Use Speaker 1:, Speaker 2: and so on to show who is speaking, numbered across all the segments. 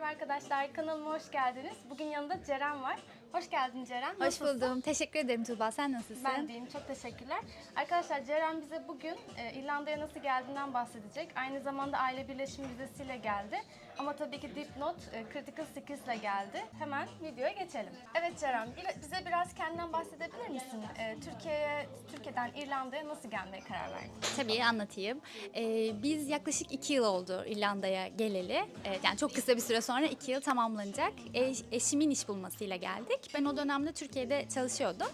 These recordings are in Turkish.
Speaker 1: Merhaba arkadaşlar, kanalıma hoş geldiniz. Bugün yanında Ceren var. Hoş geldin Ceren.
Speaker 2: Hoş
Speaker 1: Nasılsın?
Speaker 2: buldum. Teşekkür ederim Tuğba. Sen nasılsın?
Speaker 1: Ben deyim, çok teşekkürler. Arkadaşlar Ceren bize bugün e, İrlanda'ya nasıl geldiğinden bahsedecek. Aynı zamanda aile birleşim vizesiyle geldi. Ama tabii ki Dipnot e, Critical Skills ile geldi. Hemen videoya geçelim. Evet Ceren, bize biraz kendinden bahsedebilir misin? E, Türkiye'ye, Türkiye'den İrlanda'ya nasıl gelmeye karar verdin?
Speaker 2: Tabii anlatayım. Ee, biz yaklaşık iki yıl oldu İrlanda'ya geleli. Ee, yani çok kısa bir süre sonra iki yıl tamamlanacak. Eş- eşimin iş bulmasıyla geldik. Ben o dönemde Türkiye'de çalışıyordum.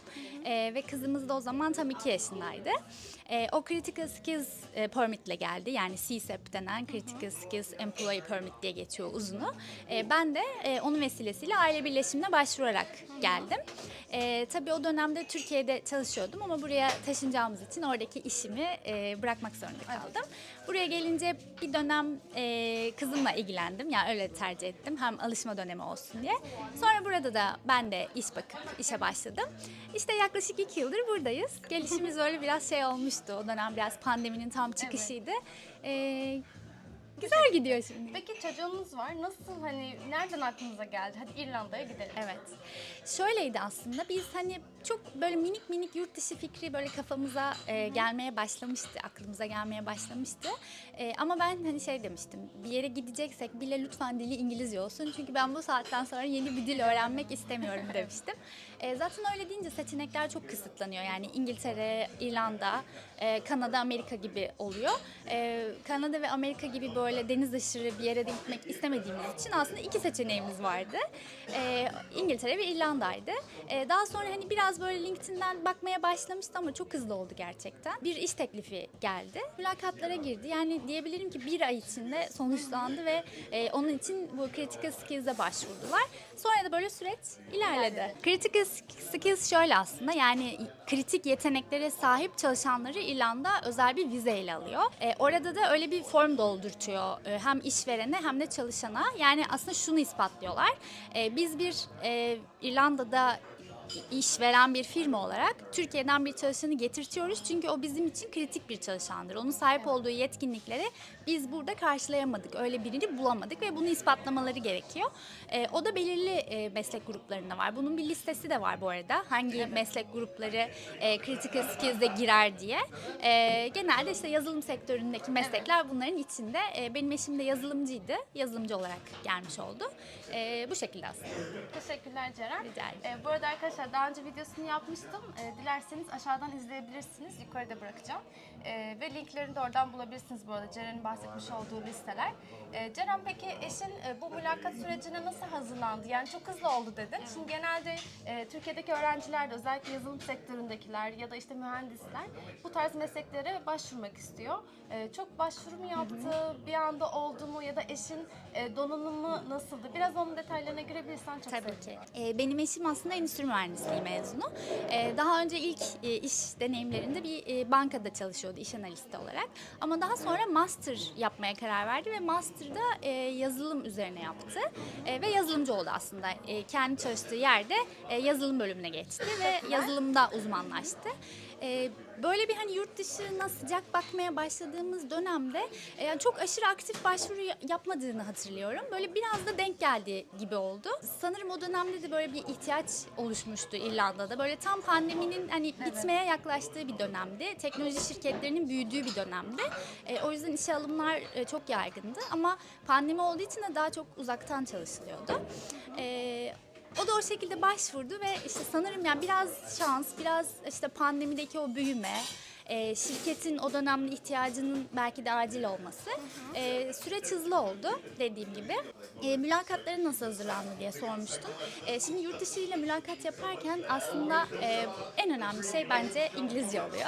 Speaker 2: Ee, ve kızımız da o zaman tam iki yaşındaydı. Ee, o Critical Skills e, Permit ile geldi. Yani CSEP denen Critical Skills Employee Permit diye geçiyor uzunu. Ee, ben de e, onun vesilesiyle aile birleşimine başvurarak geldim. Ee, tabii o dönemde Türkiye'de çalışıyordum ama buraya taşınacağımız için oradaki işimi e, bırakmak zorunda kaldım. Buraya gelince bir dönem e, kızımla ilgilendim. Yani öyle tercih ettim. Hem alışma dönemi olsun diye. Sonra burada da ben de iş bakıp işe başladım. İşte yaklaşık iki yıldır buradayız. Gelişimiz öyle biraz şey olmuştu. O dönem biraz pandeminin tam çıkışıydı. Ee, güzel gidiyor şimdi.
Speaker 1: Peki çocuğunuz var. Nasıl hani nereden aklınıza geldi? Hadi İrlanda'ya gidelim.
Speaker 2: Evet. Şöyleydi aslında biz hani çok böyle minik minik yurt dışı fikri böyle kafamıza e, gelmeye başlamıştı, aklımıza gelmeye başlamıştı. E, ama ben hani şey demiştim, bir yere gideceksek bile lütfen dili İngilizce olsun. Çünkü ben bu saatten sonra yeni bir dil öğrenmek istemiyorum demiştim. E, zaten öyle deyince seçenekler çok kısıtlanıyor. Yani İngiltere, İrlanda, e, Kanada, Amerika gibi oluyor. E, Kanada ve Amerika gibi böyle deniz aşırı bir yere de gitmek istemediğimiz için aslında iki seçeneğimiz vardı. E, İngiltere ve İrlanda'ydı. E, daha sonra hani biraz böyle LinkedIn'den bakmaya başlamıştı ama çok hızlı oldu gerçekten. Bir iş teklifi geldi. Mülakatlara girdi. Yani diyebilirim ki bir ay içinde sonuçlandı ve e, onun için bu Critical Skills'e başvurdular. Sonra da böyle süreç ilerledi. Critical Skills şöyle aslında yani kritik yeteneklere sahip çalışanları İrlanda özel bir vizeyle alıyor. E, orada da öyle bir form doldurtuyor e, hem işverene hem de çalışana. Yani aslında şunu ispatlıyorlar. E, biz bir e, İrlanda'da iş veren bir firma olarak Türkiye'den bir çalışanı getirtiyoruz. Çünkü o bizim için kritik bir çalışandır. Onun sahip olduğu yetkinlikleri biz burada karşılayamadık. Öyle birini bulamadık ve bunu ispatlamaları gerekiyor. Ee, o da belirli e, meslek gruplarında var. Bunun bir listesi de var bu arada. Hangi meslek grupları e, critical skills'e girer diye. E, genelde işte yazılım sektöründeki meslekler bunların içinde. E, benim eşim de yazılımcıydı. Yazılımcı olarak gelmiş oldu. E, bu şekilde aslında.
Speaker 1: Teşekkürler Ceren.
Speaker 2: Rica ederim.
Speaker 1: Ee, bu arada arkadaşlar daha önce videosunu yapmıştım. Ee, dilerseniz aşağıdan izleyebilirsiniz. Yukarıda bırakacağım. Ee, ve linklerini de oradan bulabilirsiniz bu arada. Ceren'in bahsetmiş olduğu listeler. Ee, Ceren peki eşin e, bu mülakat sürecine nasıl hazırlandı? Yani çok hızlı oldu dedin. Şimdi genelde e, Türkiye'deki öğrenciler de özellikle yazılım sektöründekiler ya da işte mühendisler bu tarz mesleklere başvurmak istiyor. Ee, çok başvuru mu yaptı? Bir anda oldu mu? Ya da eşin e, donanımı nasıldı? Biraz onun detaylarına girebilirsen çok
Speaker 2: Tabii
Speaker 1: sevinirim.
Speaker 2: ki. Ee, benim eşim aslında endüstri mühendisliği mezunu. Ee, daha önce ilk e, iş deneyimlerinde bir e, bankada çalışıyordu iş analisti olarak. Ama daha sonra master yapmaya karar verdi ve master'da e, yazılım üzerine yaptı. E, ve yazılımcı oldu aslında. E, kendi çalıştığı yerde e, yazılım bölümüne geçti ve yazılımda uzmanlaştı. E, böyle bir hani yurt dışına sıcak bakmaya başladığımız dönemde e, yani çok aşırı aktif başvuru ya- yapmadığını hatırlıyorum. Böyle biraz da denk geldi gibi oldu. Sanırım o dönemde de böyle bir ihtiyaç oluşmuştu İrlanda'da. Böyle tam pandeminin hani bitmeye yaklaştığı bir dönemdi. Teknoloji şirketlerinin büyüdüğü bir dönemdi. E, o yüzden işe alımlar e, çok yaygındı ama pandemi olduğu için de daha çok uzaktan çalışılıyordu. E, o da o şekilde başvurdu ve işte sanırım yani biraz şans, biraz işte pandemideki o büyüme, e, şirketin o dönemde ihtiyacının belki de acil olması. E, süreç hızlı oldu dediğim gibi. E, mülakatlara nasıl hazırlandı diye sormuştum. E, şimdi yurt dışı ile mülakat yaparken aslında e, en önemli şey bence İngilizce oluyor.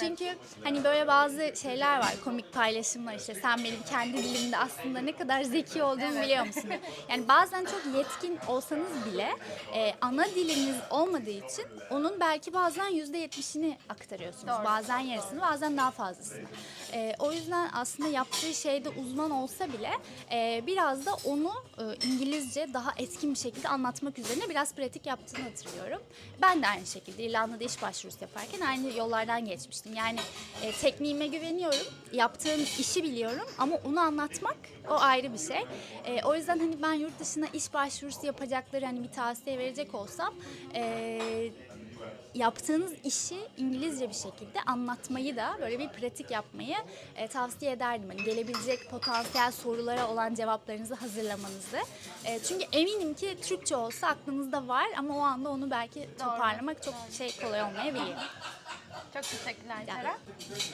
Speaker 2: Çünkü hani böyle bazı şeyler var, komik paylaşımlar işte sen benim kendi dilimde aslında ne kadar zeki olduğumu biliyor musun? Yani bazen çok yetkin olsanız bile e, ana diliniz olmadığı için onun belki bazen yüzde yetmişini aktarıyorsunuz.
Speaker 1: Doğru.
Speaker 2: Bazen yarısını bazen daha fazlasını. E, o yüzden aslında yaptığı şeyde uzman olsa bile e, biraz da onu e, İngilizce daha etkin bir şekilde anlatmak üzerine biraz pratik yaptığını hatırlıyorum. Ben de aynı şekilde İrlanda'da iş başvurusu yaparken aynı yollardan geçmiştim. Yani e, tekniğime güveniyorum, yaptığım işi biliyorum ama onu anlatmak o ayrı bir şey. E, o yüzden hani ben yurt dışına iş başvurusu yapacakları hani bir tavsiye verecek olsam e, yaptığınız işi İngilizce bir şekilde anlatmayı da böyle bir pratik yapmayı e, tavsiye ederdim. Hani gelebilecek potansiyel sorulara olan cevaplarınızı hazırlamanızı. E, çünkü eminim ki Türkçe olsa aklınızda var ama o anda onu belki toparlamak çok şey kolay olmayabilir.
Speaker 1: Çok teşekkürler Ceren.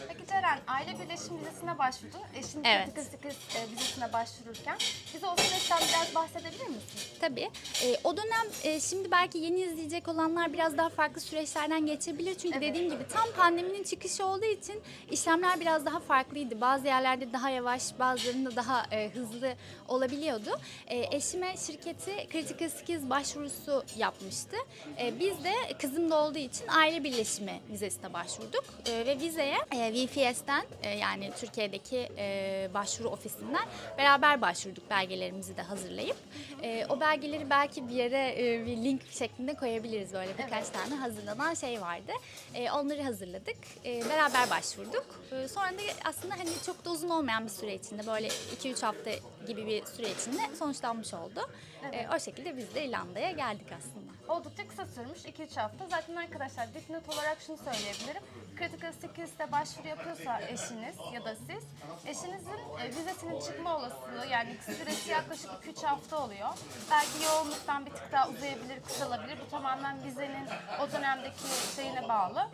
Speaker 1: Peki Ceren, aile birleşim vizesine başvurdun. Eşin
Speaker 2: Evet.
Speaker 1: evet. 8 vizesine başvururken. Bize o süreçten biraz bahsedebilir misin?
Speaker 2: Tabii. E, o dönem e, şimdi belki yeni izleyecek olanlar biraz daha farklı süreçlerden geçebilir. Çünkü
Speaker 1: Evet.
Speaker 2: dediğim gibi tam pandeminin çıkışı olduğu için işlemler biraz daha farklıydı. Bazı yerlerde daha yavaş, bazılarında daha e, hızlı olabiliyordu. E, eşime şirketi Critical Skills başvurusu yapmıştı. E, biz de kızım da olduğu için aile birleşimi vizesine başvurduk. E, ve vizeye e, VFS'ten e, yani Türkiye'deki e, başvuru ofisinden beraber başvurduk belgelerimizi de hazırlayıp. E, o belgeleri belki bir yere e, bir link şeklinde koyabiliriz böyle birkaç tane hazırlanan şey vardı. E, onları hazırladık. E, beraber başvurduk. E, sonra da aslında hani çok da uzun olmayan bir süre içinde böyle 2-3 hafta gibi bir süre içinde sonuçlanmış oldu. E, o şekilde biz de İrlanda'ya geldik aslında.
Speaker 1: Oldukça kısa sürmüş 2-3 hafta. Zaten arkadaşlar dipnot olarak şunu söyleyebilirim. Critical Skills'te başvuru yapıyorsa eşiniz ya da siz, eşinizin e, vizesinin çıkma olasılığı yani süresi yaklaşık 2-3 hafta oluyor. Belki yoğunluktan bir tık daha uzayabilir, kısalabilir. Bu tamamen vizenin o dönemdeki şeyine bağlı,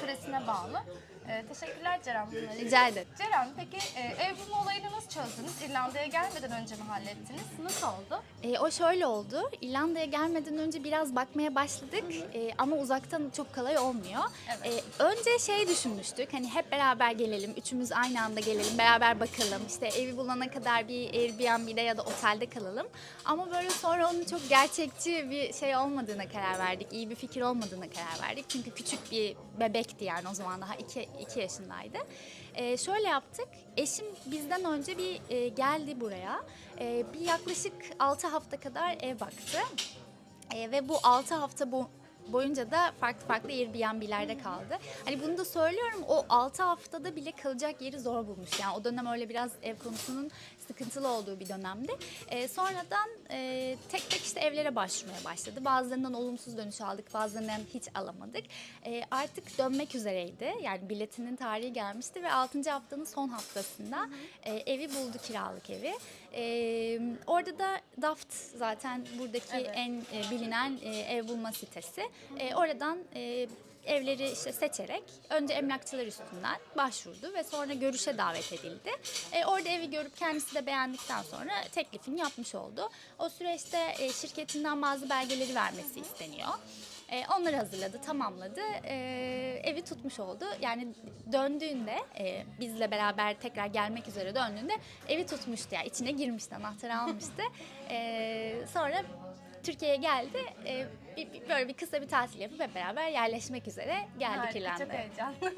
Speaker 1: süresine bağlı. E, teşekkürler Ceren.
Speaker 2: Rica ederim.
Speaker 1: Ceren peki e, ev bulma olayını nasıl çözdünüz? İrlanda'ya gelmeden önce mi hallettiniz? Nasıl oldu?
Speaker 2: E, o şöyle oldu. İrlanda'ya gelmeden önce biraz bakmaya başladık E, ama uzaktan çok kolay olmuyor.
Speaker 1: Evet.
Speaker 2: E, önce şey düşünmüştük. Hani hep beraber gelelim, üçümüz aynı anda gelelim, beraber bakalım. İşte evi bulana kadar bir Airbnb'de ya da otelde kalalım. Ama böyle sonra onun çok gerçekçi bir şey olmadığına karar verdik. İyi bir fikir olmadığına karar verdik. Çünkü küçük bir bebekti yani o zaman daha iki, iki yaşındaydı. E, şöyle yaptık. Eşim bizden önce bir e, geldi buraya. E, bir yaklaşık 6 hafta kadar ev baktı. E, ve bu 6 hafta bu boyunca da farklı farklı Airbnb'lerde kaldı. Hani bunu da söylüyorum o 6 haftada bile kalacak yeri zor bulmuş. Yani o dönem öyle biraz ev konusunun sıkıntılı olduğu bir dönemdi. E, sonradan e, tek tek işte evlere başvurmaya başladı. Bazılarından olumsuz dönüş aldık, bazılarından hiç alamadık. E, artık dönmek üzereydi. Yani biletinin tarihi gelmişti ve 6. haftanın son haftasında e, evi buldu kiralık evi. E, orada da Daft zaten buradaki
Speaker 1: Evet.
Speaker 2: en e, bilinen e, ev bulma sitesi. E, oradan e, evleri işte seçerek önce emlakçılar üstünden başvurdu ve sonra görüşe davet edildi. E, orada evi görüp kendisi de beğendikten sonra teklifini yapmış oldu. O süreçte e, şirketinden bazı belgeleri vermesi isteniyor. E, onları hazırladı, tamamladı. E, evi tutmuş oldu. Yani döndüğünde, e, bizle beraber tekrar gelmek üzere döndüğünde evi tutmuştu. Yani içine girmişti, anahtarı almıştı. E, sonra Türkiye'ye geldi. E, bir, bir- böyle bir kısa bir tatil yapıp hep beraber yerleşmek üzere geldik
Speaker 1: Harika, Çok
Speaker 2: İrlanda'ya.
Speaker 1: heyecanlı.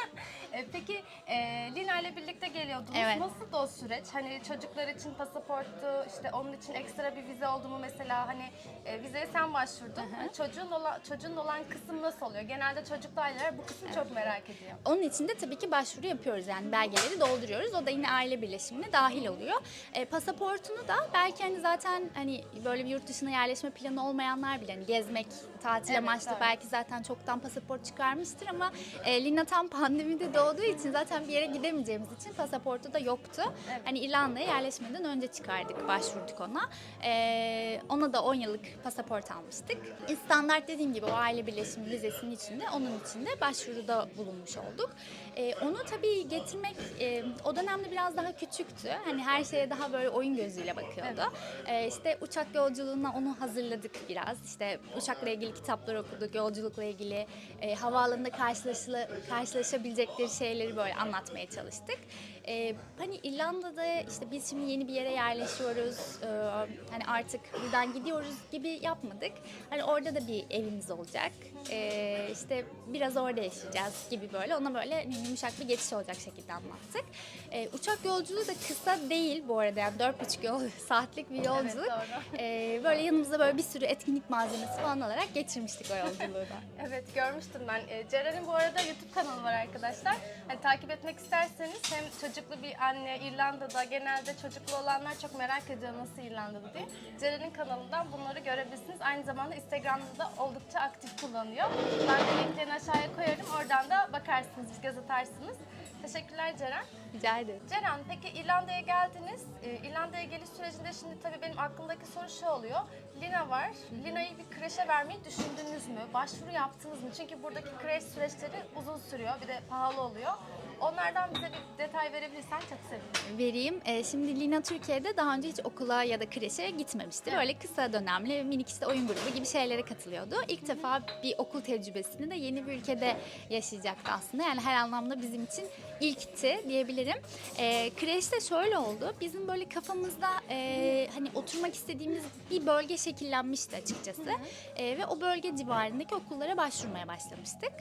Speaker 1: E, Peki e, Lina ile birlikte geliyordunuz.
Speaker 2: Evet.
Speaker 1: Nasıldı o süreç? Hani çocuklar için pasaporttu, işte onun için ekstra bir vize oldu mu mesela? Hani e, vizeye sen başvurdun. Hani çocuğun olan çocuğun olan kısım nasıl oluyor? Genelde çocuklu aileler bu kısmı çok merak ediyor.
Speaker 2: Onun için de tabii ki başvuru yapıyoruz yani belgeleri dolduruyoruz. O da yine aile birleşimine dahil oluyor. E, pasaportunu da belki hani zaten hani böyle bir yurt dışına yerleşme planı olmayanlar bile hani gezmek, tatil
Speaker 1: Evet,
Speaker 2: amaçlı
Speaker 1: tabii.
Speaker 2: belki zaten çoktan pasaport çıkarmıştır ama e, Lina tam pandemide doğduğu için zaten bir yere gidemeyeceğimiz için pasaportu da yoktu.
Speaker 1: Evet.
Speaker 2: Hani İrlanda'ya yerleşmeden önce çıkardık, başvurduk ona. E, ona da 10 yıllık pasaport almıştık. E, Standart dediğim gibi o aile birleşimi vizesinin içinde onun içinde başvuruda bulunmuş olduk. E, onu tabii getirmek e, o dönemde biraz daha küçüktü. Hani her şeye daha böyle oyun gözüyle bakıyordu. E, işte uçak yolculuğuna onu hazırladık biraz. İşte uçakla ilgili kitaplar okuduk, yolculukla ilgili e, havaalanında karşılaşıla, karşılaşabilecekleri şeyleri böyle anlatmaya çalıştık. E, hani İrlanda'da işte biz şimdi yeni bir yere yerleşiyoruz. e, hani artık buradan gidiyoruz gibi yapmadık. Hani orada da bir evimiz olacak. E, işte biraz orada yaşayacağız gibi böyle. Ona böyle yumuşak bir geçiş olacak şekilde anlattık. E, uçak yolculuğu da kısa değil bu arada. Yani 4,5 yol, saatlik bir yolculuk.
Speaker 1: doğru.
Speaker 2: E, böyle yanımıza böyle bir sürü etkinlik malzemesi falan alarak geçirmiştik o yolculuğu da.
Speaker 1: Evet görmüştüm ben. E, Ceren'in bu arada YouTube kanalı var arkadaşlar. Hani takip etmek isterseniz hem çocuklu bir anne İrlanda'da genelde çocuklu olanlar çok merak ediyor nasıl İrlanda'da diye. Ceren'in kanalından bunları görebilirsiniz. Aynı zamanda Instagram'da da oldukça aktif kullanıyor. Ben de linklerini aşağıya koyarım. Oradan da bakarsınız, göz atarsınız. Teşekkürler Ceren.
Speaker 2: Rica ederim.
Speaker 1: Ceren peki İrlanda'ya geldiniz. Ee, İrlanda'ya geliş sürecinde şimdi tabii benim aklımdaki soru şu oluyor. Lina var. Lina'yı bir kreşe vermeyi düşündünüz mü? Başvuru yaptınız mı? Çünkü buradaki kreş süreçleri uzun sürüyor. Bir de pahalı oluyor. Onlardan bize bir detay verebilirsen çok sevinirim.
Speaker 2: vereyim. Ee, şimdi Lina Türkiye'de daha önce hiç okula ya da kreşe gitmemişti. Böyle kısa dönemli minik işte oyun grubu gibi şeylere katılıyordu. İlk defa bir okul tecrübesini de yeni bir ülkede yaşayacaktı aslında. Yani her anlamda bizim için ilkti diyebilirim. Ee, kreşte şöyle oldu. Bizim böyle kafamızda e, hani oturmak istediğimiz bir bölge şekillenmişti açıkçası. Ee, ve o bölge civarındaki okullara başvurmaya başlamıştık.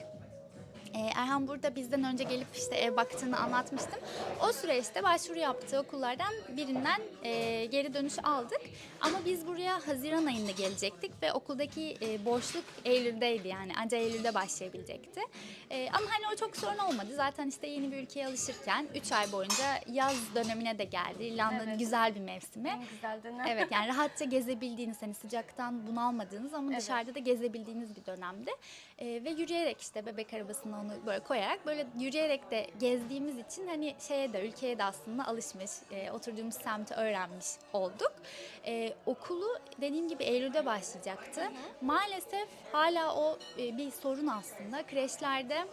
Speaker 2: Ee, Erhan burada bizden önce gelip işte ev baktığını anlatmıştım. O süreçte başvuru yaptığı okullardan birinden e, geri dönüş aldık. Ama biz buraya Haziran ayında gelecektik ve okuldaki e, boşluk Eylül'deydi yani anca Eylül'de başlayabilecekti. E, ama hani o çok sorun olmadı. Zaten işte yeni bir ülkeye alışırken 3 ay boyunca yaz dönemine de geldi. İrlanda'nın
Speaker 1: Evet.
Speaker 2: güzel bir mevsimi.
Speaker 1: En güzel dönem.
Speaker 2: Evet yani rahatça gezebildiğiniz hani sıcaktan bunalmadığınız ama
Speaker 1: Evet.
Speaker 2: dışarıda da gezebildiğiniz bir dönemde. Ee, ve yürüyerek işte bebek arabasına onu böyle koyarak böyle yürüyerek de gezdiğimiz için hani şeye de ülkeye de aslında alışmış, e, oturduğumuz semti öğrenmiş olduk. Ee, okulu dediğim gibi Eylül'de başlayacaktı. Maalesef hala o e, bir sorun aslında. Kreşlerde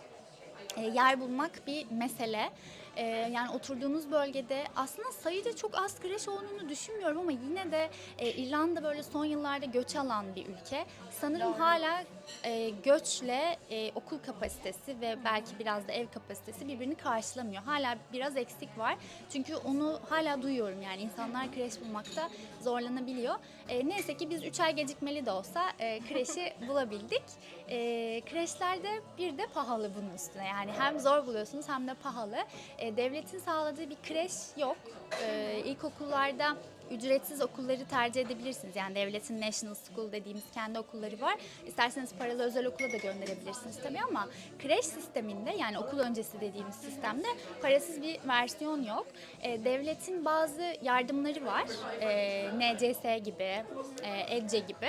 Speaker 2: e, yer bulmak bir mesele. E, yani oturduğumuz bölgede aslında sayıca çok az kreş olduğunu düşünmüyorum ama yine de e, İrlanda böyle son yıllarda göç alan bir ülke. Sanırım hala e, göçle e, okul kapasitesi ve belki biraz da ev kapasitesi birbirini karşılamıyor. Hala biraz eksik var. Çünkü onu hala duyuyorum yani insanlar kreş bulmakta zorlanabiliyor. E, neyse ki biz 3 ay gecikmeli de olsa e, kreşi bulabildik. E, kreşlerde bir de pahalı bunun üstüne yani hem zor buluyorsunuz hem de pahalı. E, devletin sağladığı bir kreş yok. E, ilkokullarda ücretsiz okulları tercih edebilirsiniz. Yani devletin National School dediğimiz kendi okulları var. İsterseniz paralı özel okula da gönderebilirsiniz tabii ama kreş sisteminde yani okul öncesi dediğimiz sistemde parasız bir versiyon yok. E, devletin bazı yardımları var. E, NCS gibi, e, EDCE gibi.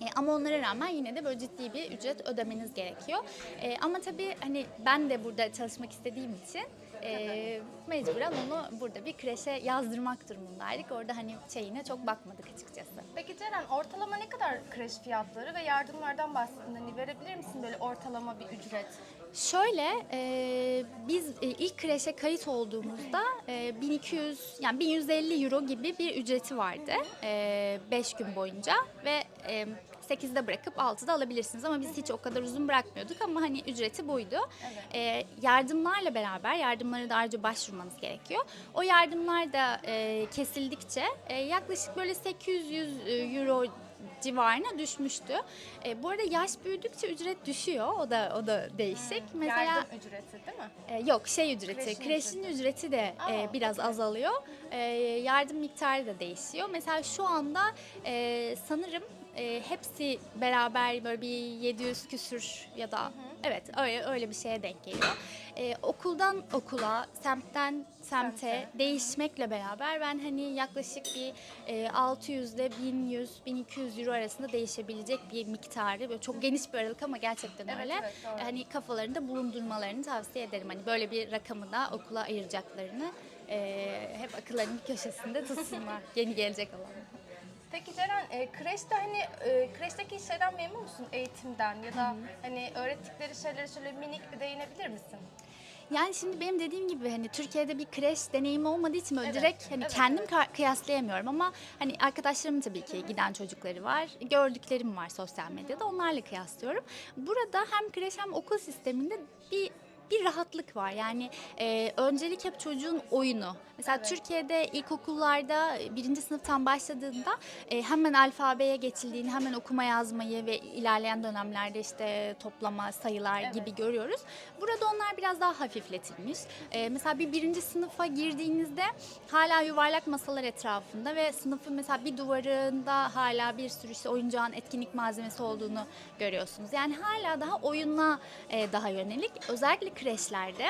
Speaker 2: E, ama onlara rağmen yine de böyle ciddi bir ücret ödemeniz gerekiyor. E, ama tabii hani ben de burada çalışmak istediğim için e, mecburen onu burada bir kreşe yazdırmak durumundaydık. Orada hani şeyine çok bakmadık açıkçası.
Speaker 1: Peki Ceren ortalama ne kadar kreş fiyatları ve yardımlardan bahsettin. Hani verebilir misin böyle ortalama bir ücret?
Speaker 2: Şöyle e, biz e, ilk kreşe kayıt olduğumuzda e, 1200 yani 1150 euro gibi bir ücreti vardı 5 gün boyunca ve e, 8'de bırakıp 6'da alabilirsiniz ama biz hiç o kadar uzun bırakmıyorduk ama hani ücreti buydu. E, yardımlarla beraber yardımlara da ayrıca başvurmanız gerekiyor. O yardımlar da e, kesildikçe e, yaklaşık böyle 800 euro civarına düşmüştü. E, bu arada yaş büyüdükçe ücret düşüyor. O da o da değişik. Mesela
Speaker 1: Yardım ücreti değil mi?
Speaker 2: e, yok şey ücreti,
Speaker 1: Kreşin
Speaker 2: kreşin,
Speaker 1: ücreti.
Speaker 2: ücreti de e,
Speaker 1: Aa,
Speaker 2: biraz azalıyor. E, yardım miktarı da değişiyor. Mesela şu anda e, sanırım e, hepsi beraber böyle bir 700 küsür ya da evet öyle öyle bir şeye denk geliyor. E, okuldan okula, semtten semte
Speaker 1: Semte.
Speaker 2: değişmekle beraber ben hani yaklaşık bir e, 600 ile 1100 1200 euro arasında değişebilecek bir miktarı böyle çok geniş bir aralık ama gerçekten
Speaker 1: Evet,
Speaker 2: öyle.
Speaker 1: evet, doğru.
Speaker 2: hani kafalarında bulundurmalarını tavsiye ederim. Hani böyle bir rakamı da okula ayıracaklarını e, hep akıllarının bir köşesinde tutsunlar. Yeni gelecek olan.
Speaker 1: Peki Ceren, e, kreşte hani e, kreşteki şeyden memnun musun eğitimden ya da hani öğrettikleri şeyleri şöyle minik bir değinebilir misin?
Speaker 2: Yani şimdi benim dediğim gibi hani Türkiye'de bir kreş deneyimi olmadığı için böyle
Speaker 1: Evet,
Speaker 2: direkt hani
Speaker 1: evet,
Speaker 2: kendim
Speaker 1: evet.
Speaker 2: ka- kıyaslayamıyorum ama hani arkadaşlarım tabii ki giden çocukları var. Gördüklerim var sosyal medyada onlarla kıyaslıyorum. Burada hem kreş hem okul sisteminde bir bir rahatlık var. Yani e, öncelik hep çocuğun oyunu. Mesela
Speaker 1: Evet.
Speaker 2: Türkiye'de ilkokullarda e, birinci sınıftan başladığında e, hemen alfabeye geçildiğini, hemen okuma yazmayı ve ilerleyen dönemlerde işte toplama, sayılar
Speaker 1: Evet.
Speaker 2: gibi görüyoruz. Burada onlar biraz daha hafifletilmiş. E, mesela bir birinci sınıfa girdiğinizde hala yuvarlak masalar etrafında ve sınıfın mesela bir duvarında hala bir sürü işte oyuncağın etkinlik malzemesi olduğunu görüyorsunuz. Yani hala daha oyuna e, daha yönelik. Özellikle kreşlerde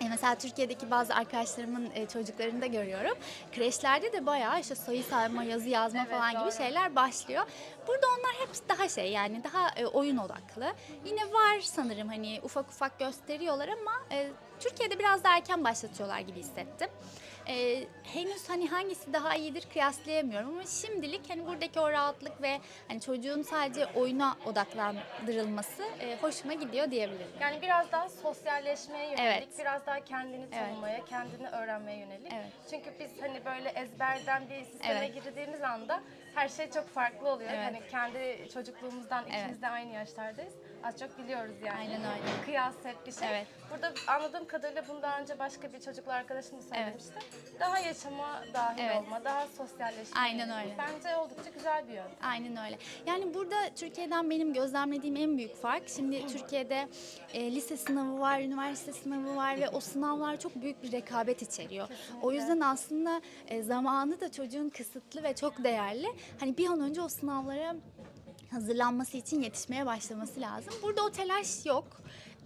Speaker 2: e, mesela Türkiye'deki bazı arkadaşlarımın e, çocuklarını da görüyorum. Kreşlerde de bayağı işte sayı sayma, yazı yazma
Speaker 1: Evet,
Speaker 2: falan gibi
Speaker 1: doğru.
Speaker 2: şeyler başlıyor. Burada onlar hep daha şey yani daha e, oyun odaklı. Yine var sanırım hani ufak ufak gösteriyorlar ama Türkiye'de biraz daha erken başlatıyorlar gibi hissettim. E, henüz hani hangisi daha iyidir kıyaslayamıyorum ama şimdilik hani buradaki o rahatlık ve hani çocuğun sadece oyuna odaklandırılması e, hoşuma gidiyor diyebilirim.
Speaker 1: Yani biraz daha sosyalleşmeye yönelik,
Speaker 2: Evet.
Speaker 1: biraz daha kendini tanımaya, kendini öğrenmeye yönelik.
Speaker 2: Evet.
Speaker 1: Çünkü biz hani böyle ezberden bir sisteme
Speaker 2: Evet.
Speaker 1: girdiğimiz anda her şey çok farklı oluyor.
Speaker 2: Evet.
Speaker 1: Hani kendi çocukluğumuzdan
Speaker 2: Evet.
Speaker 1: ikimiz de aynı yaşlardayız. Az çok biliyoruz yani.
Speaker 2: Aynen öyle.
Speaker 1: Kıyas hep bir şey.
Speaker 2: Evet.
Speaker 1: Burada anladığım kadarıyla bunu daha önce başka bir çocuklu arkadaşım da söylemişti. Daha yaşama dahil
Speaker 2: Evet.
Speaker 1: olma, daha sosyalleşme.
Speaker 2: Aynen öyle.
Speaker 1: Bence oldukça güzel bir yön.
Speaker 2: Aynen öyle. Yani burada Türkiye'den benim gözlemlediğim en büyük fark şimdi Türkiye'de e, lise sınavı var, üniversite sınavı var ve o sınavlar çok büyük bir rekabet içeriyor. O yüzden aslında e, zamanı da çocuğun kısıtlı ve çok değerli. Hani bir an önce o sınavlara hazırlanması için yetişmeye başlaması lazım. Burada o telaş yok.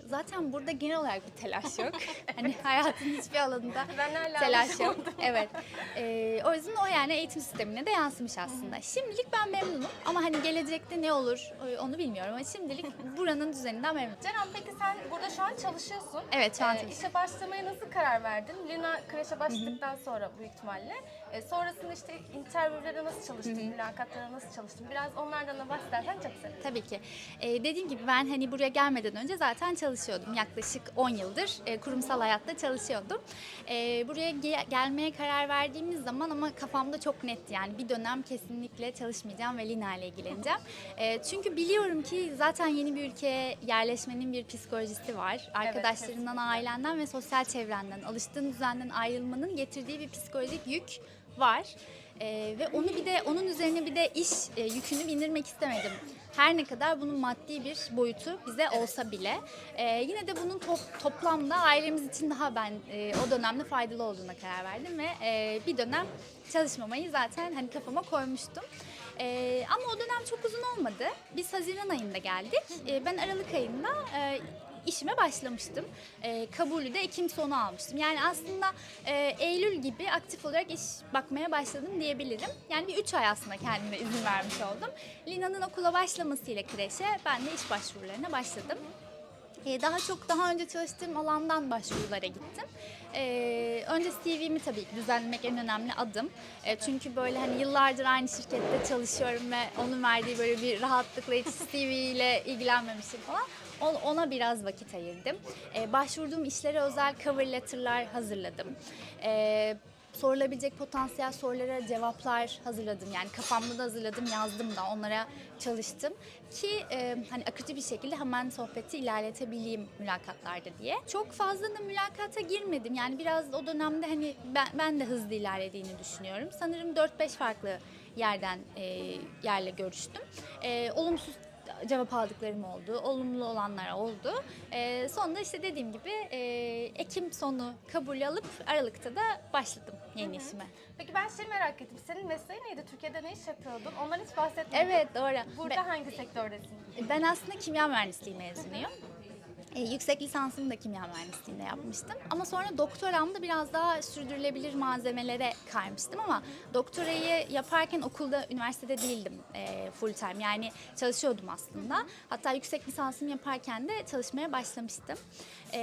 Speaker 2: Zaten burada genel olarak bir telaş yok. hani hayatın hiçbir alanında
Speaker 1: Ben hala
Speaker 2: telaş yok. Evet. Ee, o yüzden o yani eğitim sistemine de yansımış aslında. Şimdilik ben memnunum ama hani gelecekte ne olur e, onu bilmiyorum ama şimdilik buranın düzeninden memnunum.
Speaker 1: Ceren peki sen burada şu an çalışıyorsun.
Speaker 2: Evet, şu an
Speaker 1: Ee,
Speaker 2: çalışıyorum.
Speaker 1: işe başlamaya nasıl karar verdin? Lina kreşe başladıktan sonra büyük ihtimalle. Ee, sonrasında işte interviewlere nasıl çalıştın, mülakatlara nasıl çalıştın? Biraz onlardan da bahsedersen çok sevinirim.
Speaker 2: Tabii ki. Ee, dediğim gibi ben hani buraya gelmeden önce zaten çalışıyordum. Yaklaşık 10 yıldır e, kurumsal hayatta çalışıyordum. Ee, buraya ge- gelmeye karar verdiğimiz zaman ama kafamda çok netti. Yani bir dönem kesinlikle çalışmayacağım ve Lina ile ilgileneceğim. Ee, çünkü biliyorum ki zaten yeni bir ülkeye yerleşmenin bir psikolojisi var. Arkadaşlarından, ailenden ve sosyal çevrenden, alıştığın düzenden ayrılmanın getirdiği bir psikolojik yük var. Ee, ve onu bir de onun üzerine bir de iş e, yükünü bindirmek istemedim. Her ne kadar bunun maddi bir boyutu bize olsa bile e, yine de bunun top- toplamda ailemiz için daha ben e, o dönemde faydalı olduğuna karar verdim ve e, bir dönem çalışmamayı zaten hani kafama koymuştum. E, ama o dönem çok uzun olmadı. Biz Haziran ayında geldik. E, ben Aralık ayında e, işime başlamıştım. E, kabulü de Ekim sonu almıştım. Yani aslında e, Eylül gibi aktif olarak iş bakmaya başladım diyebilirim. Yani bir üç ay aslında kendime izin vermiş oldum. Lina'nın okula başlamasıyla kreşe ben de iş başvurularına başladım. E, daha çok daha önce çalıştığım alandan başvurulara gittim. E, önce CV'mi tabii düzenlemek en önemli adım. E, çünkü böyle hani yıllardır aynı şirkette çalışıyorum ve onun verdiği böyle bir rahatlıkla hiç CV ile ilgilenmemişim falan. On- Ona biraz vakit ayırdım. E, başvurduğum işlere özel cover letter'lar hazırladım. E, sorulabilecek potansiyel sorulara cevaplar hazırladım. Yani kafamda da hazırladım, yazdım da onlara çalıştım ki e, hani akıcı bir şekilde hemen sohbeti ilerletebileyim mülakatlarda diye. Çok fazla da mülakata girmedim. Yani biraz o dönemde hani ben, ben de hızlı ilerlediğini düşünüyorum. Sanırım 4-5 farklı yerden e, yerle görüştüm. E, olumsuz cevap aldıklarım oldu. Olumlu olanlar oldu. Ee, sonunda işte dediğim gibi e, Ekim sonu kabul alıp Aralık'ta da başladım yeni işime.
Speaker 1: Peki ben şey merak ettim. Senin mesleğin neydi? Türkiye'de ne iş yapıyordun? Ondan hiç bahsetmedin.
Speaker 2: Evet doğru.
Speaker 1: Burada
Speaker 2: Ben,
Speaker 1: hangi sektördesin?
Speaker 2: ben aslında kimya mühendisliği mezunuyum. E, yüksek lisansımı da kimya mühendisliğinde yapmıştım. Ama sonra doktoramda biraz daha sürdürülebilir malzemelere kaymıştım ama doktorayı yaparken okulda, üniversitede değildim e, full time. Yani çalışıyordum aslında. Hatta yüksek lisansımı yaparken de çalışmaya başlamıştım. E,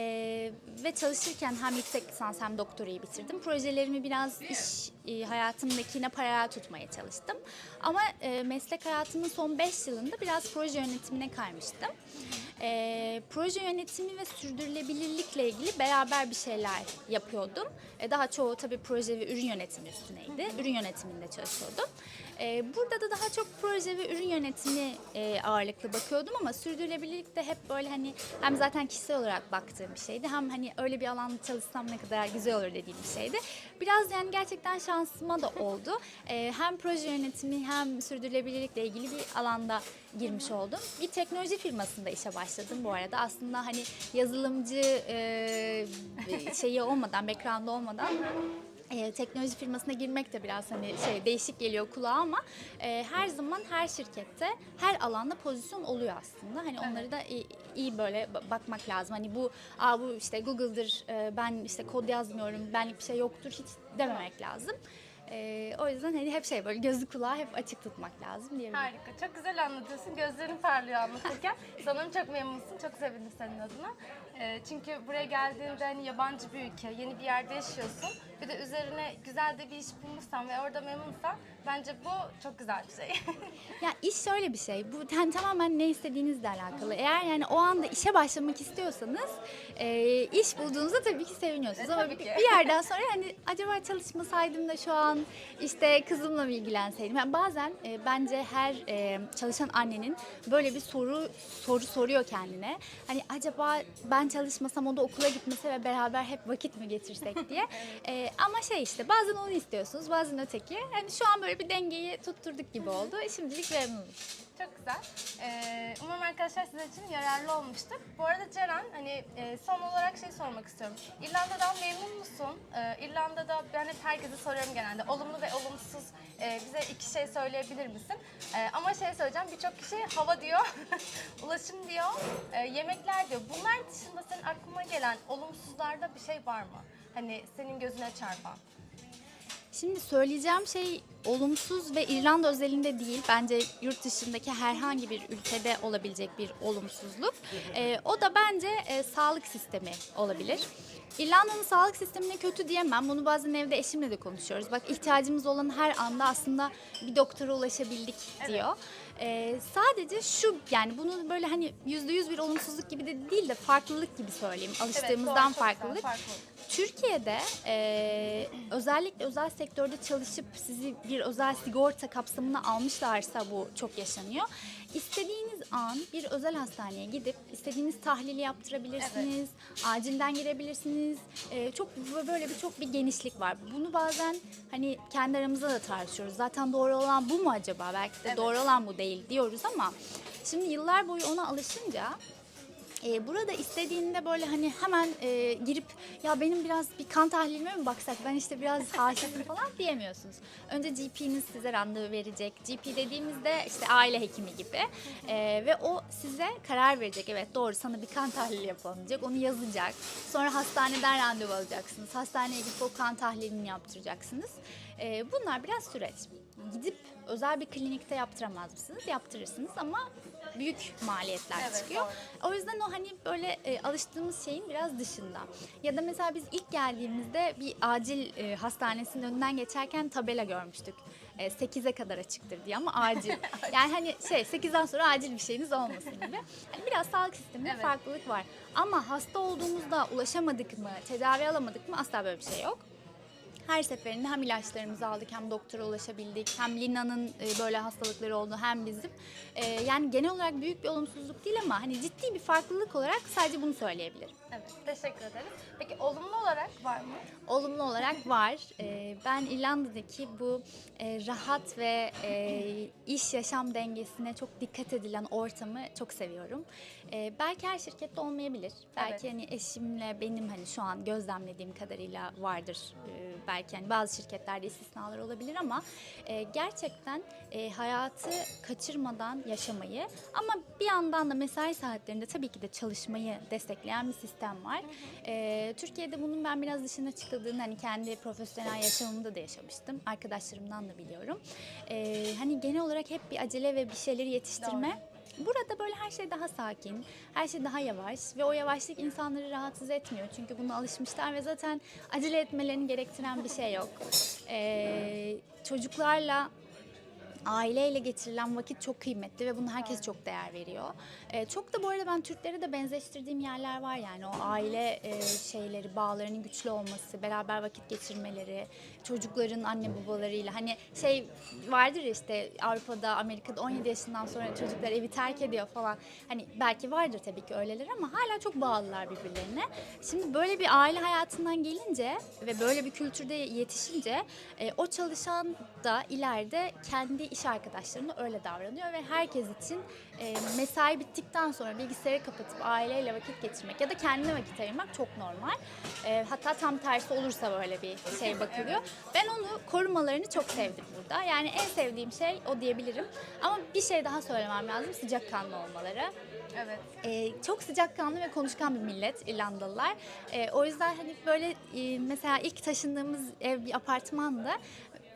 Speaker 2: ve çalışırken hem yüksek lisans hem doktorayı bitirdim. Projelerimi biraz iş e, hayatımdakine paralel tutmaya çalıştım. Ama e, meslek hayatımın son 5 yılında biraz proje yönetimine kaymıştım. e, proje yönetimi ve sürdürülebilirlikle ilgili beraber bir şeyler yapıyordum. E, daha çoğu tabii proje ve ürün yönetimi üstüneydi. Ürün yönetiminde çalışıyordum. E, burada da daha çok proje ve ürün yönetimi e, ağırlıklı bakıyordum ama sürdürülebilirlik de hep böyle hani hem zaten kişisel olarak baktığım bir şeydi hem hani öyle bir alanda çalışsam ne kadar güzel olur dediğim bir şeydi. Biraz yani gerçekten şansıma da oldu. E, hem proje yönetimi hem sürdürülebilirlikle ilgili bir alanda girmiş oldum. Bir teknoloji firmasında işe başladım bu arada. Aslında hani yazılımcı e, şeyi olmadan, background olmadan e, teknoloji firmasına girmek de biraz hani şey değişik geliyor kulağa ama e, her zaman her şirkette her alanda pozisyon oluyor aslında. Hani onları da iyi, iyi böyle ba- bakmak lazım. Hani bu Aa, bu işte Google'dır e, ben işte kod yazmıyorum benlik bir şey yoktur hiç dememek lazım. E, o yüzden hani hep şey böyle gözü kulağı hep açık tutmak lazım diyebilirim.
Speaker 1: Harika. Çok güzel anlatıyorsun. Gözlerin parlıyor anlatırken. Sanırım çok memnunsun. Çok sevindim senin adına. Ee, çünkü buraya geldiğinde hani yabancı bir ülke, yeni bir yerde yaşıyorsun. Bir de üzerine güzel de bir iş bulmuşsan ve orada memnunsan bence bu çok güzel bir şey.
Speaker 2: Ya iş şöyle bir şey. Bu yani tamamen ne istediğinizle alakalı. Eğer yani o anda işe başlamak istiyorsanız e, iş bulduğunuzda tabii ki seviniyorsunuz.
Speaker 1: E,
Speaker 2: Ama bir, bir yerden sonra hani acaba çalışmasaydım da şu an işte kızımla mı ilgilenseydim? Yani bazen e, bence her e, çalışan annenin böyle bir soru soru soruyor kendine. Hani acaba ben çalışmasam o da okula gitmese ve beraber hep vakit mi geçirsek diye. E, ama şey işte bazen onu istiyorsunuz bazen öteki. Hani şu an böyle bir dengeyi tutturduk gibi oldu. Şimdilik memnunum.
Speaker 1: Çok güzel. Ee, umarım arkadaşlar sizin için yararlı olmuştur. Bu arada Ceren, hani e, son olarak şey sormak istiyorum. İrlanda'dan memnun musun? Ee, İrlanda'da ben hep herkese soruyorum genelde. Olumlu ve olumsuz e, bize iki şey söyleyebilir misin? Ee, ama şey söyleyeceğim, birçok kişi hava diyor, ulaşım diyor, e, yemekler diyor. Bunlar dışında senin aklına gelen olumsuzlarda bir şey var mı? Hani senin gözüne çarpan.
Speaker 2: Şimdi söyleyeceğim şey olumsuz ve İrlanda özelinde değil. Bence yurt dışındaki herhangi bir ülkede olabilecek bir olumsuzluk. Ee, o da bence e, sağlık sistemi olabilir. İrlanda'nın sağlık sistemine kötü diyemem. Bunu bazen evde eşimle de konuşuyoruz. Bak ihtiyacımız olan her anda aslında bir doktora ulaşabildik diyor. Ee, sadece şu yani bunu böyle hani yüzde yüz bir olumsuzluk gibi de değil de farklılık gibi söyleyeyim. Alıştığımızdan
Speaker 1: doğru, çok güzel,
Speaker 2: farklılık.
Speaker 1: farklılık.
Speaker 2: Türkiye'de e, özellikle özel sektörde çalışıp sizi bir özel sigorta kapsamına almışlarsa bu çok yaşanıyor. İstediğiniz an bir özel hastaneye gidip istediğiniz tahlili yaptırabilirsiniz, acilden girebilirsiniz. E, çok böyle bir çok bir genişlik var. Bunu bazen hani kendi aramızda da tartışıyoruz. Zaten doğru olan bu mu acaba? Belki de
Speaker 1: Evet.
Speaker 2: doğru olan bu değil diyoruz ama şimdi yıllar boyu ona alışınca ee, burada istediğinde böyle hani hemen e, girip ya benim biraz bir kan tahlilime mi baksak ben işte biraz haşifim falan diyemiyorsunuz. Önce GP'niz size randevu verecek. GP dediğimizde işte aile hekimi gibi Ee, ve o size karar verecek. Evet doğru sana bir kan tahlili yapalım diyecek. Onu yazacak. Sonra hastaneden randevu alacaksınız. Hastaneye gidip o kan tahlilini yaptıracaksınız. Ee, bunlar biraz süreç. Gidip özel bir klinikte yaptıramaz mısınız? Yaptırırsınız ama büyük maliyetler
Speaker 1: Evet,
Speaker 2: çıkıyor. O yüzden o hani böyle e, alıştığımız şeyin biraz dışında. Ya da mesela biz ilk geldiğimizde bir acil e, hastanesinin önünden geçerken tabela görmüştük. E, 8'e kadar açıktır diye ama acil. yani hani şey 8'den sonra acil bir şeyiniz olmasın gibi. Hani biraz sağlık sisteminde
Speaker 1: Evet.
Speaker 2: farklılık var. Ama hasta olduğumuzda ulaşamadık mı, tedavi alamadık mı asla böyle bir şey yok. Her seferinde hem ilaçlarımızı aldık hem doktora ulaşabildik. Hem Lina'nın e, böyle hastalıkları oldu hem bizim. E, yani genel olarak büyük bir olumsuzluk değil ama hani ciddi bir farklılık olarak sadece bunu söyleyebilirim.
Speaker 1: Evet, teşekkür ederim. Peki olumlu var mı?
Speaker 2: Olumlu olarak var. E, ben İrlanda'daki bu e, rahat ve e, iş yaşam dengesine çok dikkat edilen ortamı çok seviyorum. E, belki her şirkette olmayabilir. Belki
Speaker 1: Evet.
Speaker 2: hani eşimle benim hani şu an gözlemlediğim kadarıyla vardır. E, belki hani bazı şirketlerde istisnalar olabilir ama e, gerçekten e, hayatı kaçırmadan yaşamayı ama bir yandan da mesai saatlerinde tabii ki de çalışmayı destekleyen bir sistem var. E, Türkiye'de bunun ben biraz dışına çıkıldığını hani kendi profesyonel yaşamımda da yaşamıştım. Arkadaşlarımdan da biliyorum. E, hani genel olarak hep bir acele ve bir şeyleri yetiştirme. Burada böyle her şey daha sakin, her şey daha yavaş ve o yavaşlık insanları rahatsız etmiyor. Çünkü buna alışmışlar ve zaten acele etmelerini gerektiren bir şey yok. Ee, çocuklarla aileyle geçirilen vakit çok kıymetli ve buna herkes çok değer veriyor. Ee, çok da bu arada ben Türklere de benzeştirdiğim yerler var yani o aile e, şeyleri, bağlarının güçlü olması, beraber vakit geçirmeleri, çocukların anne babalarıyla hani şey vardır ya işte Avrupa'da, Amerika'da 17 yaşından sonra çocuklar evi terk ediyor falan. Hani belki vardır tabii ki öyleler ama hala çok bağlılar birbirlerine. Şimdi böyle bir aile hayatından gelince ve böyle bir kültürde yetişince e, o çalışan da ileride kendi iş arkadaşlarına öyle davranıyor ve herkes için e, mesai bittikten sonra bilgisayarı kapatıp aileyle vakit geçirmek ya da kendine vakit ayırmak çok normal. E, hatta tam tersi olursa böyle bir şey bakılıyor. Ben onu korumalarını çok sevdim burada. Yani en sevdiğim şey o diyebilirim. Ama bir şey daha söylemem lazım sıcakkanlı olmaları.
Speaker 1: Evet.
Speaker 2: Ee, çok sıcakkanlı ve konuşkan bir millet İrlandalılar. Ee, o yüzden hani böyle e, mesela ilk taşındığımız ev bir apartmandı.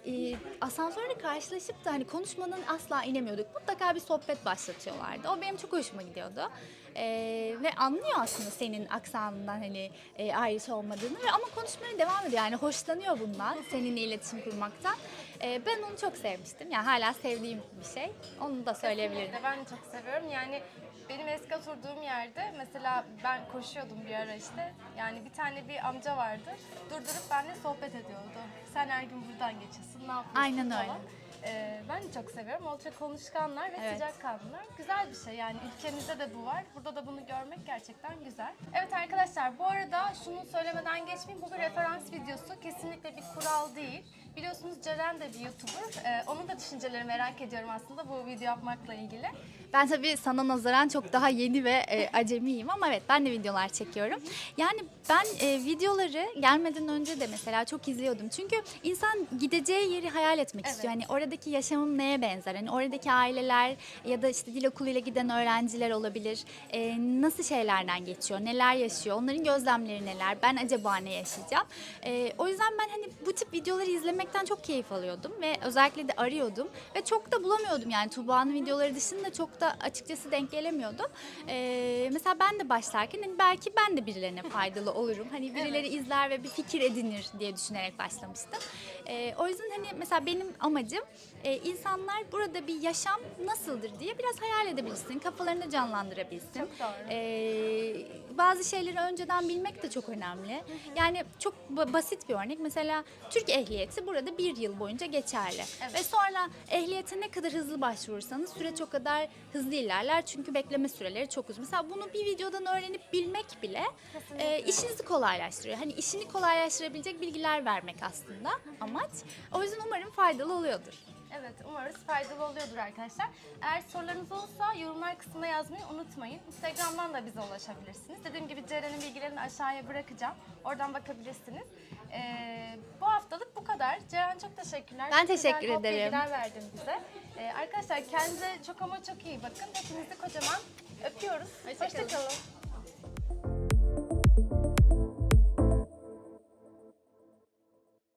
Speaker 2: Ee, asansörle karşılaşıp da hani konuşmanın asla inemiyorduk. Mutlaka bir sohbet başlatıyorlardı. O benim çok hoşuma gidiyordu. Ee, ve anlıyor aslında senin aksanından hani e, Irish olmadığını ve ama konuşmaya devam ediyor. Yani hoşlanıyor bundan seninle iletişim kurmaktan. Ee, ben onu çok sevmiştim. Yani hala sevdiğim bir şey. Onu da söyleyebilirim.
Speaker 1: Kesinlikle, Ben de çok seviyorum. Yani benim eski oturduğum yerde mesela ben koşuyordum bir ara işte. Yani bir tane bir amca vardı. Durdurup benimle sohbet ediyordu. Sen her gün buradan geçiyorsun. Ne yapıyorsun
Speaker 2: Aynen öyle.
Speaker 1: falan. Ee, ben de çok seviyorum. Oldukça konuşkanlar ve
Speaker 2: Evet.
Speaker 1: sıcakkanlılar. Güzel bir şey yani ülkemizde de bu var. Burada da bunu görmek gerçekten güzel. Evet arkadaşlar bu arada şunu söylemeden geçmeyeyim. Bu bir referans videosu. Kesinlikle bir kural değil. Biliyorsunuz Ceren de bir YouTuber. Ee, onun da düşüncelerini merak ediyorum aslında bu video yapmakla ilgili.
Speaker 2: Ben tabii sana nazaran çok daha yeni ve e, acemiyim ama evet ben de videolar çekiyorum. Yani ben e, videoları gelmeden önce de mesela çok izliyordum. Çünkü insan gideceği yeri hayal etmek
Speaker 1: Evet.
Speaker 2: istiyor. Hani oradaki yaşamım neye benzer? Hani oradaki aileler ya da işte dil okuluyla giden öğrenciler olabilir. E, nasıl şeylerden geçiyor? Neler yaşıyor? Onların gözlemleri neler? Ben acaba ne yaşayacağım? E, o yüzden ben hani bu tip videoları izlemekten çok keyif alıyordum ve özellikle de arıyordum ve çok da bulamıyordum yani Tuğba'nın videoları dışında çok da açıkçası denk gelemiyordum. Ee, mesela ben de başlarken hani belki ben de birilerine faydalı olurum. Hani birileri izler ve bir fikir edinir diye düşünerek başlamıştım. Ee, o yüzden hani mesela benim amacım e, insanlar burada bir yaşam nasıldır diye biraz hayal edebilsin, kafalarında canlandırabilsin.
Speaker 1: Çok doğru.
Speaker 2: Ee, bazı şeyleri önceden bilmek de çok önemli. Yani çok ba- basit bir örnek. Mesela Türk ehliyeti burada bir yıl boyunca geçerli.
Speaker 1: Evet.
Speaker 2: Ve sonra ehliyete ne kadar hızlı başvurursanız süreç o kadar hızlı ilerler. Çünkü bekleme süreleri çok uzun. Mesela bunu bir videodan öğrenip bilmek bile
Speaker 1: Kesinlikle.
Speaker 2: e, işinizi kolaylaştırıyor. Hani işini kolaylaştırabilecek bilgiler vermek aslında amaç. O yüzden umarım faydalı oluyordur.
Speaker 1: Evet, umarız faydalı oluyordur arkadaşlar. Eğer sorularınız olursa yorumlar kısmına yazmayı unutmayın. Instagram'dan da bize ulaşabilirsiniz. Dediğim gibi Ceren'in bilgilerini aşağıya bırakacağım. Oradan bakabilirsiniz. Ee, bu haftalık bu kadar. Ceren çok teşekkürler.
Speaker 2: Ben
Speaker 1: Çok güzel
Speaker 2: teşekkür
Speaker 1: top
Speaker 2: ederim.
Speaker 1: bilgiler verdin bize. Ee, arkadaşlar kendinize çok ama çok iyi bakın. Hepinizi kocaman öpüyoruz.
Speaker 2: Hoşça kalın.
Speaker 1: Hoşçakalın.